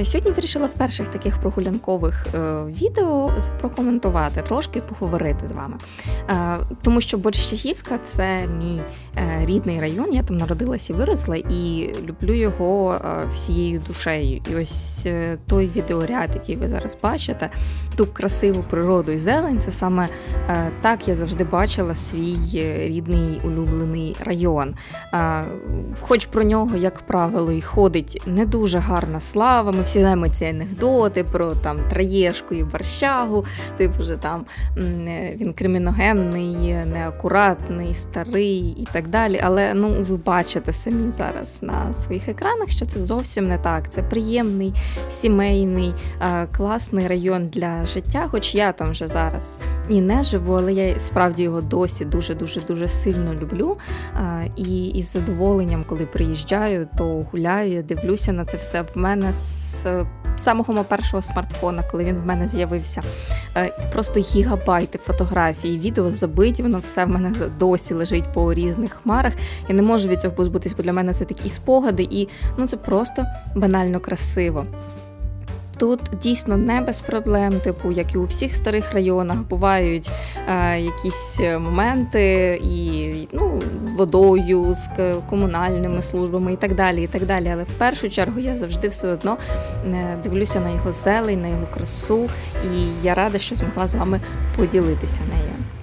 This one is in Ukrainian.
Е, Сьогодні вирішила в перших таких прогулянкових е, відео прокоментувати, трошки поговорити з вами. Е, Тому що Борщагівка це мій рідний район. Я там народилась і виросла, і люблю його всією душею. І ось той відеоряд, який ви зараз бачите, ту красиву природу і зелень, це саме так я завжди бачила свій рідний улюблений район. Хоч про нього, як правило, і ходить не дуже гарна слава. Ми всі знаємо ці анекдоти про там траєшку і борщагу, типу що там він криміногенний, неакуратний, старий і так далі. Але ну ви бачите самі зараз на своїх екранах, що це зовсім не так. Це приємний, сімейний, е, класний район для життя. Хоч я там вже зараз і не живу, але я справді його досі дуже дуже дуже сильно люблю. Е, І із задоволенням, коли приїжджаю, то гуляю, дивлюся на це все. В мене з самого мого першого смартфона, коли він в мене з'явився, е, просто гігабайти фотографій, відео забиті, воно все в мене досі лежить по різних хмарах. Я не можу від цього позбутись, бо для мене це такі спогади, і ну це просто банально красиво. Тут дійсно не без проблем, типу, як і у всіх старих районах, бувають е, якісь моменти і ну, з водою, з комунальними службами і так далі. і так далі. Але в першу чергу я завжди все одно е, дивлюся на його зелень, на його красу, і я рада, що змогла з вами поділитися нею.